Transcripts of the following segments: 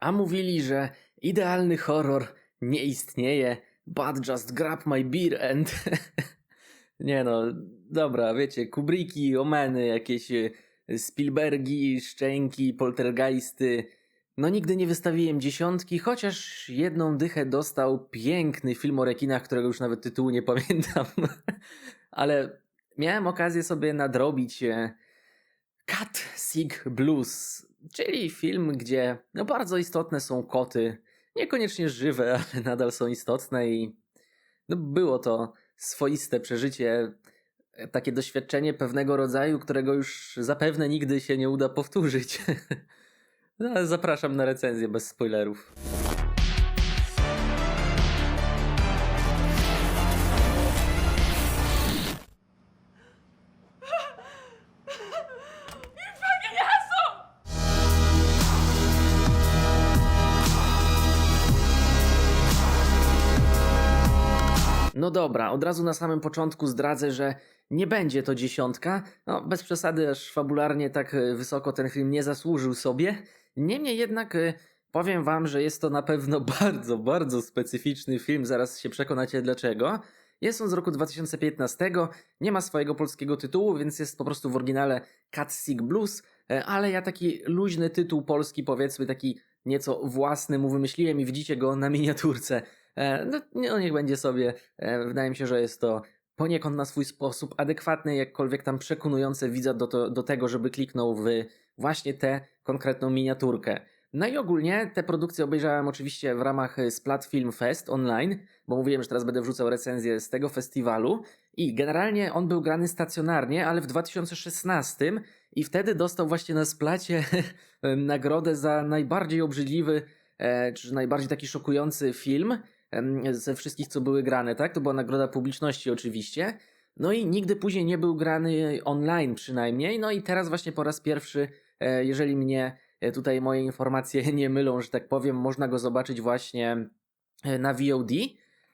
A mówili, że idealny horror nie istnieje, but just grab my beer and... nie no, dobra, wiecie, Kubricki, Omeny, jakieś e, Spielbergi, Szczęki, Poltergeisty. No nigdy nie wystawiłem dziesiątki, chociaż jedną dychę dostał piękny film o rekinach, którego już nawet tytułu nie pamiętam. Ale miałem okazję sobie nadrobić e, Cat Sig Blues, czyli film, gdzie no bardzo istotne są koty. Niekoniecznie żywe, ale nadal są istotne i no było to swoiste przeżycie, takie doświadczenie pewnego rodzaju, którego już zapewne nigdy się nie uda powtórzyć. No, zapraszam na recenzję bez spoilerów. No dobra, od razu na samym początku zdradzę, że nie będzie to dziesiątka. No, bez przesady, aż fabularnie tak e, wysoko ten film nie zasłużył sobie. Niemniej jednak e, powiem wam, że jest to na pewno bardzo, bardzo specyficzny film. Zaraz się przekonacie dlaczego. Jest on z roku 2015, nie ma swojego polskiego tytułu, więc jest po prostu w oryginale Cat Sig Blues, e, ale ja taki luźny tytuł polski, powiedzmy taki nieco własny mu wymyśliłem i widzicie go na miniaturce. E, No, no niech będzie sobie. E, Wydaje mi się, że jest to poniekąd na swój sposób adekwatne, jakkolwiek tam przekonujące widza do, to, do tego, żeby kliknął w właśnie tę konkretną miniaturkę. No i ogólnie te produkcje obejrzałem oczywiście w ramach e, Splat Film Fest online, bo mówiłem, że teraz będę wrzucał recenzję z tego festiwalu i generalnie on był grany stacjonarnie, ale w 2016 i wtedy dostał właśnie na Splacie nagrodę za najbardziej obrzydliwy e, czy najbardziej taki szokujący film ze wszystkich, co były grane, tak? To była nagroda publiczności oczywiście. No i nigdy później nie był grany online przynajmniej. No i teraz właśnie po raz pierwszy, e, jeżeli mnie e, tutaj moje informacje nie mylą, że tak powiem, można go zobaczyć właśnie e, na VOD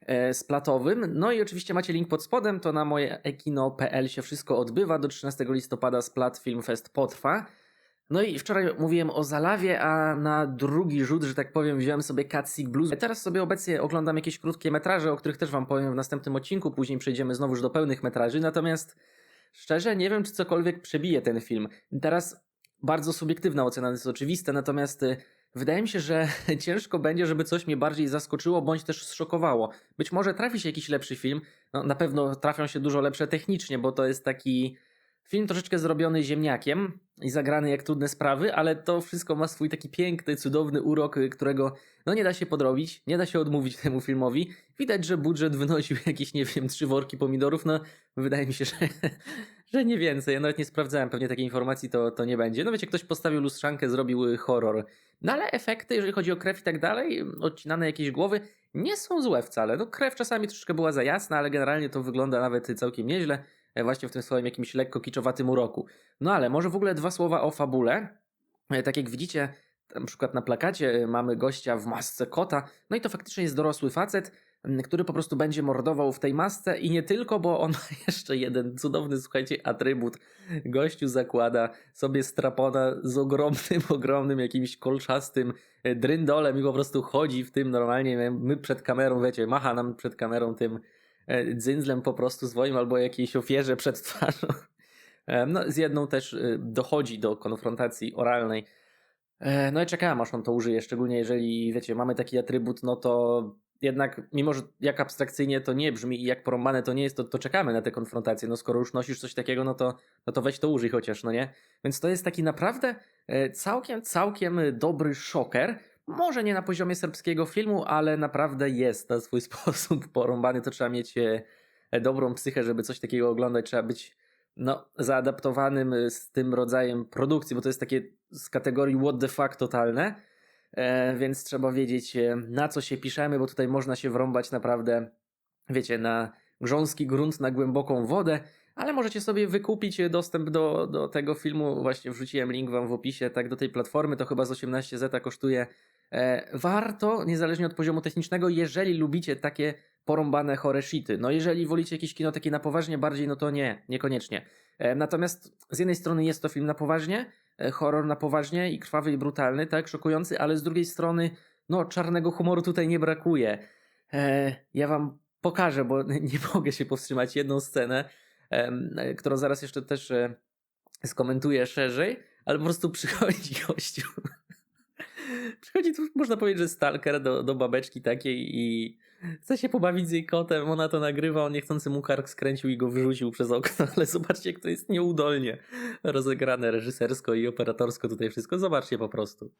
e, splatowym. No i oczywiście macie link pod spodem, to na moje ekino.pl się wszystko odbywa. Do 13 listopada Splat Film Fest potrwa. No i wczoraj mówiłem o Zalawie, a na drugi rzut, że tak powiem, wziąłem sobie Catsig Blues. Teraz sobie obecnie oglądam jakieś krótkie metraże, o których też wam powiem w następnym odcinku, później przejdziemy znowuż do pełnych metraży, natomiast szczerze nie wiem, czy cokolwiek przebije ten film. Teraz bardzo subiektywna ocena jest oczywista, natomiast y, wydaje mi się, że ciężko będzie, żeby coś mnie bardziej zaskoczyło, bądź też zszokowało. Być może trafi się jakiś lepszy film, no, na pewno trafią się dużo lepsze technicznie, bo to jest taki film troszeczkę zrobiony ziemniakiem i zagrany jak trudne sprawy, ale to wszystko ma swój taki piękny, cudowny urok, którego no nie da się podrobić, nie da się odmówić temu filmowi. Widać, że budżet wynosił jakieś, nie wiem, trzy worki pomidorów, no wydaje mi się, że, że nie więcej. Ja nawet nie sprawdzałem, pewnie takiej informacji to, to nie będzie. No wiecie, ktoś postawił lustrzankę, zrobił horror. No ale efekty, jeżeli chodzi o krew i tak dalej, odcinane jakieś głowy, nie są złe wcale. No krew czasami troszeczkę była za jasna, ale generalnie to wygląda nawet całkiem nieźle właśnie w tym swoim jakimś lekko kiczowatym uroku. No ale może w ogóle dwa słowa o fabule. E, Tak jak widzicie, na przykład na plakacie e, mamy gościa w masce kota, no i to faktycznie jest dorosły facet, który po prostu będzie mordował w tej masce i nie tylko, bo on ma jeszcze jeden cudowny, słuchajcie, atrybut. Gościu zakłada sobie strapona z ogromnym, ogromnym jakimś kolczastym e, dryndolem i po prostu chodzi w tym normalnie, my przed kamerą, wiecie, macha nam przed kamerą tym e, dzyndzlem po prostu swoim albo jakiejś ofierze przed twarzą. E, No, z jedną też e, dochodzi do konfrontacji oralnej. E, No i czekałem, aż on to użyje, szczególnie jeżeli, wiecie, mamy taki atrybut, no to jednak, mimo że jak abstrakcyjnie to nie brzmi i jak porąbane to nie jest, to, to czekamy na te konfrontacje. No skoro już nosisz coś takiego, no to, no to weź to użyj chociaż, no nie? Więc to jest taki naprawdę e, całkiem, całkiem dobry szoker. Może nie na poziomie serbskiego filmu, ale naprawdę jest na swój sposób porąbany. To trzeba mieć e, dobrą psychę, żeby coś takiego oglądać. Trzeba być no, zaadaptowanym y, z tym rodzajem produkcji, bo to jest takie z kategorii what the fuck totalne, e, więc trzeba wiedzieć e, na co się piszemy, bo tutaj można się wrąbać naprawdę, wiecie, na grząski grunt, na głęboką wodę, ale możecie sobie wykupić e, dostęp do, do tego filmu, właśnie wrzuciłem link wam w opisie, tak do tej platformy, to chyba z 18 zeta kosztuje. E, warto, niezależnie od poziomu technicznego, jeżeli lubicie takie porąbane chore shity. No jeżeli wolicie jakieś kino takie na poważnie bardziej, no to nie, niekoniecznie. E, Natomiast z jednej strony jest to film na poważnie, e, horror na poważnie i krwawy i brutalny, tak, szokujący, ale z drugiej strony, no, czarnego humoru tutaj nie brakuje. Ja wam pokażę, bo nie mogę się powstrzymać, jedną scenę, którą zaraz jeszcze też skomentuję szerzej, ale po prostu przychodzi gościu. Przychodzi tu, można powiedzieć, że stalker do, do babeczki takiej i chce się pobawić z jej kotem, ona to nagrywa, on niechcący mu kark skręcił i go wyrzucił przez okno, ale zobaczcie, jak to jest nieudolnie rozegrane reżysersko i operatorsko tutaj wszystko. Zobaczcie po prostu.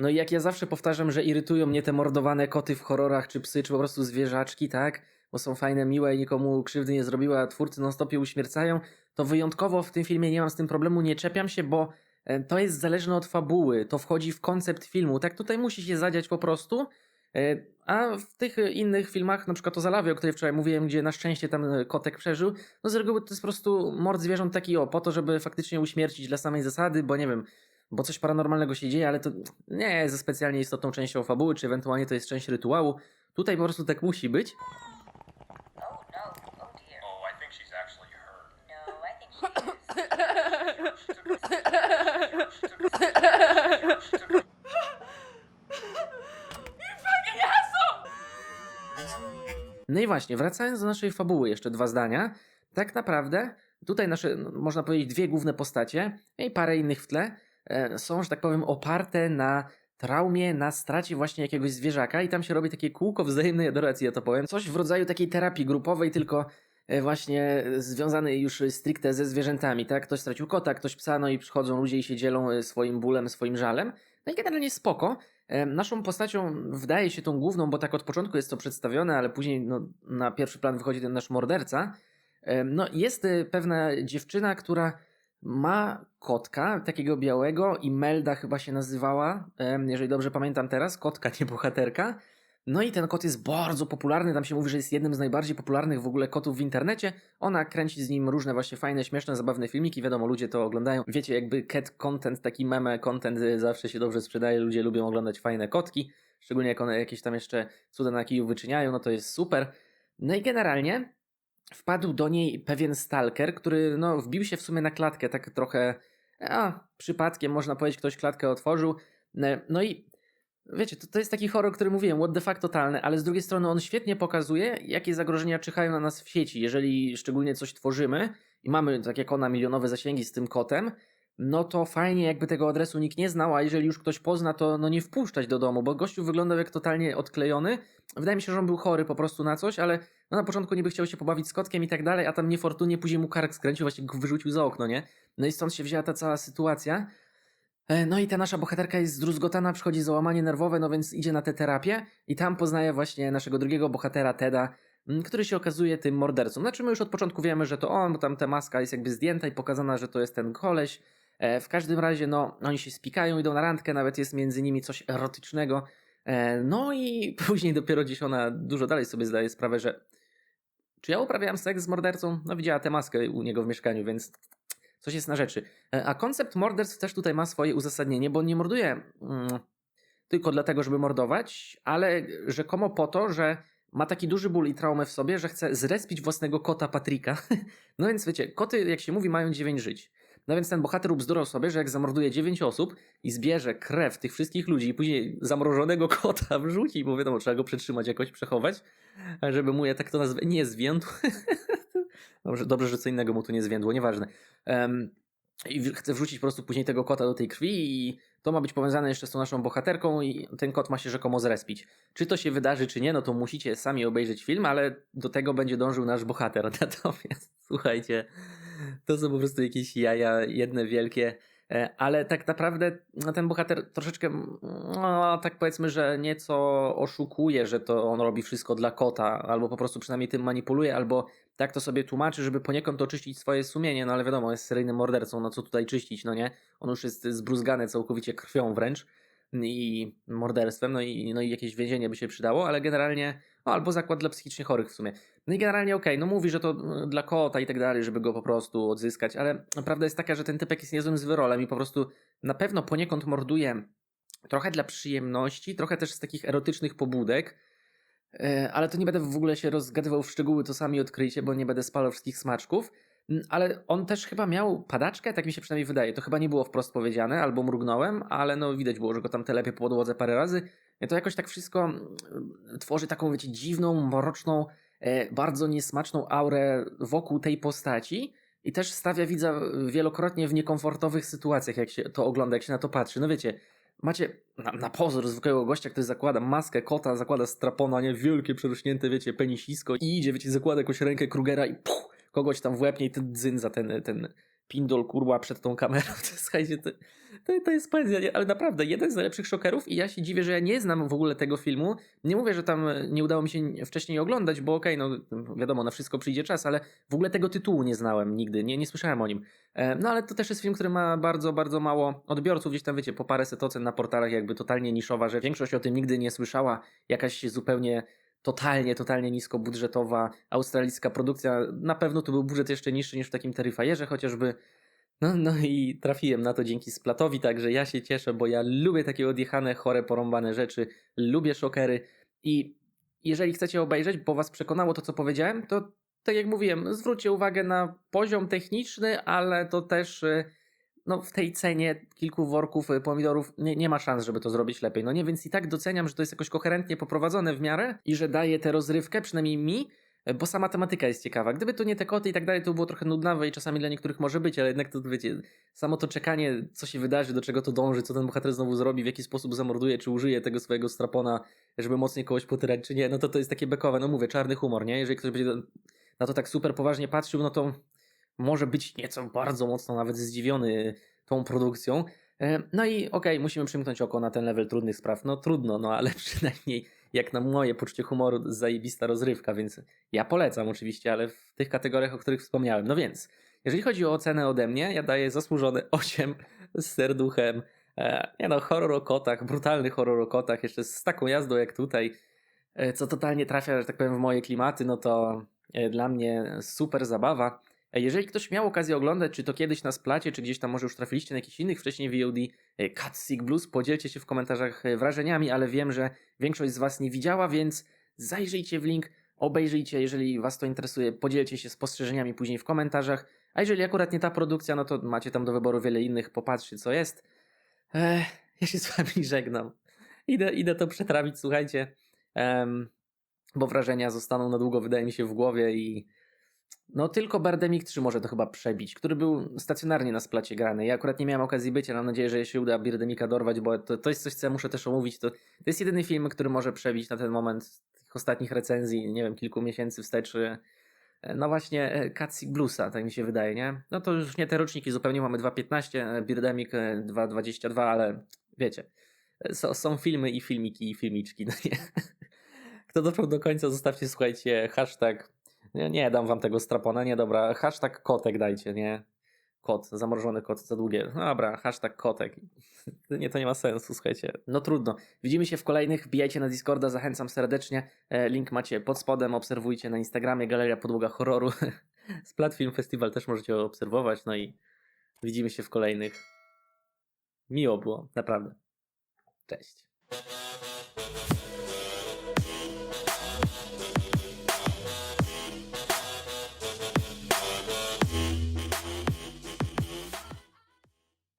No i jak ja zawsze powtarzam, że irytują mnie te mordowane koty w horrorach, czy psy, czy po prostu zwierzaczki, tak? Bo są fajne, miłe i nikomu krzywdy nie zrobiły, a twórcy non stopie uśmiercają, to wyjątkowo w tym filmie nie mam z tym problemu, nie czepiam się, bo e, to jest zależne od fabuły, to wchodzi w koncept filmu, tak tutaj musi się zadziać po prostu, e, a w tych innych filmach, na przykład o Zalawie, o której wczoraj mówiłem, gdzie na szczęście tam e, kotek przeżył, no z reguły to jest po prostu mord zwierząt taki o, po to, żeby faktycznie uśmiercić dla samej zasady, bo nie wiem, bo coś paranormalnego się dzieje, ale to nie jest ze specjalnie istotną częścią fabuły, czy ewentualnie to jest część rytuału. Tutaj po prostu tak musi być. Oh no, I. No, I właśnie, wracając do naszej fabuły, jeszcze dwa zdania. Tak naprawdę tutaj nasze, no, można powiedzieć, dwie główne postacie i parę innych w tle są, że tak powiem, oparte na traumie, na stracie właśnie jakiegoś zwierzaka i tam się robi takie kółko wzajemnej adoracji, ja to powiem. Coś w rodzaju takiej terapii grupowej, tylko e, właśnie związanej już stricte ze zwierzętami, tak? Ktoś stracił kota, ktoś psa, no i przychodzą ludzie i się dzielą e, swoim bólem, swoim żalem. No i generalnie spoko. E, Naszą postacią wydaje się tą główną, bo tak od początku jest to przedstawione, ale później no, na pierwszy plan wychodzi ten nasz morderca. E, No, jest e, pewna dziewczyna, która ma kotka, takiego białego, i Melda chyba się nazywała, jeżeli dobrze pamiętam teraz, kotka, nie bohaterka. No i ten kot jest bardzo popularny, tam się mówi, że jest jednym z najbardziej popularnych w ogóle kotów w internecie. Ona kręci z nim różne właśnie fajne, śmieszne, zabawne filmiki, wiadomo, ludzie to oglądają. Wiecie, jakby cat content, taki meme content y, zawsze się dobrze sprzedaje, ludzie lubią oglądać fajne kotki, szczególnie jak one jakieś tam jeszcze cuda na kiju wyczyniają, no to jest super. No i generalnie wpadł do niej pewien stalker, który no, wbił się w sumie na klatkę, tak trochę a, przypadkiem, można powiedzieć, ktoś klatkę otworzył. E, No i wiecie, to, to jest taki horror, który mówiłem, what the fuck totalny, ale z drugiej strony on świetnie pokazuje, jakie zagrożenia czyhają na nas w sieci, jeżeli szczególnie coś tworzymy i mamy, tak jak ona, milionowe zasięgi z tym kotem, no to fajnie jakby tego adresu nikt nie znał, a jeżeli już ktoś pozna, to no nie wpuszczać do domu, bo gościu wyglądał jak totalnie odklejony. Wydaje mi się, że on był chory po prostu na coś, ale no na początku niby chciał się pobawić z kotkiem i tak dalej, a tam niefortunnie później mu kark skręcił, właśnie go wyrzucił za okno, nie? No i stąd się wzięła ta cała sytuacja. E, No i ta nasza bohaterka jest zdruzgotana, przychodzi załamanie nerwowe, no więc idzie na tę terapię i tam poznaje właśnie naszego drugiego bohatera, Teda, który się okazuje tym mordercą. Znaczy my już od początku wiemy, że to on, bo tam ta maska jest jakby zdjęta i pokazana, że to jest ten koleś. E, W każdym razie, no, oni się spikają, idą na randkę, nawet jest między nimi coś erotycznego. E, No i później dopiero gdzieś ona dużo dalej sobie zdaje sprawę, że czy ja uprawiałam seks z mordercą? No widziała tę maskę u niego w mieszkaniu, więc coś jest na rzeczy. E, A koncept morderstw też tutaj ma swoje uzasadnienie, bo nie morduje mm, tylko dlatego, żeby mordować, ale rzekomo po to, że ma taki duży ból i traumę w sobie, że chce zrespić własnego kota Patryka. No więc wiecie, koty, jak się mówi, mają dziewięć żyć. No więc ten bohater ubzdurał sobie, że jak zamorduje dziewięć osób i zbierze krew tych wszystkich ludzi i później zamrożonego kota wrzuci, bo wiadomo, trzeba go przetrzymać, jakoś przechować, żeby mu, ja tak to nazwę, nie zwiędł. dobrze, dobrze, że co innego mu tu nie zwiędło, nieważne. Em, I chce wrzucić po prostu później tego kota do tej krwi i to ma być powiązane jeszcze z tą naszą bohaterką i ten kot ma się rzekomo zrespić. Czy to się wydarzy, czy nie, no to musicie sami obejrzeć film, ale do tego będzie dążył nasz bohater. Natomiast słuchajcie, to są po prostu jakieś jaja, jedne wielkie. E, Ale tak naprawdę no, ten bohater troszeczkę, mm, no, tak powiedzmy, że nieco oszukuje, że to on robi wszystko dla kota, albo po prostu przynajmniej tym manipuluje, albo tak to sobie tłumaczy, żeby poniekąd oczyścić swoje sumienie, no ale wiadomo, jest seryjnym mordercą, no co tutaj czyścić, no nie? On już jest zbruzgany całkowicie krwią wręcz i morderstwem, no i, no i jakieś więzienie by się przydało, ale generalnie O, albo zakład dla psychicznie chorych w sumie. No i generalnie okej, no mówi, że to y, dla kota i tak dalej, żeby go po prostu odzyskać, ale prawda jest taka, że ten typek jest niezłym zwyrolem i po prostu na pewno poniekąd morduje trochę dla przyjemności, trochę też z takich erotycznych pobudek, E, ale to nie będę w ogóle się rozgadywał w szczegóły, to sami odkryjcie, bo nie będę spalał wszystkich smaczków. Mm, Ale on też chyba miał padaczkę, tak mi się przynajmniej wydaje. To chyba nie było wprost powiedziane, albo mrugnąłem, ale no widać było, że go tam telepie po podłodze parę razy. I To jakoś tak wszystko mm, tworzy taką, wiecie, dziwną, mroczną, e, bardzo niesmaczną aurę wokół tej postaci. I też stawia widza wielokrotnie w niekomfortowych sytuacjach, jak się to ogląda, jak się na to patrzy. No wiecie, macie na, na pozór zwykłego gościa, który zakłada maskę kota, zakłada strapona, nie, wielkie, przerośnięte, wiecie, penisisko i idzie, wiecie, zakłada jakąś rękę Krugera i puch, kogoś tam w łeb i ten dzyn za ten, ten pindol, kurwa, przed tą kamerą. Słuchajcie, to, to, to jest poezja, ale naprawdę, jeden z najlepszych szokerów i ja się dziwię, że ja nie znam w ogóle tego filmu. Nie mówię, że tam nie udało mi się wcześniej oglądać, bo okej, no wiadomo, na wszystko przyjdzie czas, ale w ogóle tego tytułu nie znałem nigdy, nie, nie słyszałem o nim. E, No ale to też jest film, który ma bardzo, bardzo mało odbiorców, gdzieś tam wiecie, po paręset ocen na portalach, jakby totalnie niszowa, że większość o tym nigdy nie słyszała, jakaś zupełnie totalnie, totalnie niskobudżetowa australijska produkcja. Na pewno tu był budżet jeszcze niższy niż w takim Terrifierze chociażby. No, no i trafiłem na to dzięki Splatowi, także ja się cieszę, bo ja lubię takie odjechane, chore, porąbane rzeczy, lubię szokery i jeżeli chcecie obejrzeć, bo was przekonało to, co powiedziałem, to tak jak mówiłem, zwróćcie uwagę na poziom techniczny, ale to też y, no, w tej cenie kilku worków y, pomidorów nie, nie ma szans, żeby to zrobić lepiej. No nie, więc i tak doceniam, że to jest jakoś koherentnie poprowadzone w miarę i że daje tę rozrywkę, przynajmniej mi, y, bo sama tematyka jest ciekawa. Gdyby to nie te koty i tak dalej, to było trochę nudnawe i czasami dla niektórych może być, ale jednak to wiecie, samo to czekanie, co się wydarzy, do czego to dąży, co ten bohater znowu zrobi, w jaki sposób zamorduje, czy użyje tego swojego strapona, żeby mocniej kogoś potyrać, czy nie, no to to jest takie bekowe, no mówię, czarny humor, nie? Jeżeli ktoś będzie na to tak super poważnie patrzył, no to może być nieco bardzo mocno nawet zdziwiony tą produkcją. E, No i okej, musimy przymknąć oko na ten level trudnych spraw. No trudno, no ale przynajmniej jak na moje poczucie humoru zajebista rozrywka, więc ja polecam oczywiście, ale w tych kategoriach, o których wspomniałem. No więc, jeżeli chodzi o ocenę ode mnie, ja daję zasłużone 8 z serduchem. E, Nie no, horror o kotach, brutalny horror o kotach, jeszcze z taką jazdą jak tutaj, e, co totalnie trafia, że tak powiem, w moje klimaty, no to dla mnie super zabawa. Jeżeli ktoś miał okazję oglądać, czy to kiedyś na splacie, czy gdzieś tam może już trafiliście na jakichś innych wcześniej VOD e, Cutsig Blues, podzielcie się w komentarzach e, wrażeniami, ale wiem, że większość z Was nie widziała, więc zajrzyjcie w link, obejrzyjcie, jeżeli Was to interesuje, podzielcie się spostrzeżeniami później w komentarzach, a jeżeli akurat nie ta produkcja, no to macie tam do wyboru wiele innych, popatrzcie co jest. Ja się z Wami żegnam. Idę, idę to przetrawić, słuchajcie, bo wrażenia zostaną na długo, wydaje mi się, w głowie i no tylko Birdemic 3 może to chyba przebić, który był stacjonarnie na splacie grany. Ja akurat nie miałem okazji ale mam nadzieję, że się uda Birdemica dorwać, bo to, to jest coś, co ja muszę też omówić. To, to jest jedyny film, który może przebić na ten moment tych ostatnich recenzji, nie wiem, kilku miesięcy wstecz. e, No właśnie e, Cutsig Bluesa, tak mi się wydaje, nie? No to już nie te roczniki, zupełnie mamy 2.15, e, Birdemic e, 2.22, ale wiecie, e, są, są filmy i filmiki i filmiczki, no nie? Kto dotrwał do końca, zostawcie, słuchajcie, hashtag nie, nie dam wam tego strapona, nie dobra. Hashtag kotek dajcie, nie? Kot, zamrożony kot, za długie. No Dobra, hashtag kotek. Nie, to nie ma sensu, słuchajcie. No trudno. Widzimy się w kolejnych. Wbijajcie na Discorda, zachęcam serdecznie. E, Link macie pod spodem, obserwujcie na Instagramie, Galeria Podłoga Horroru. Splat Film Festival też możecie obserwować, no i widzimy się w kolejnych. Miło było, naprawdę. Cześć.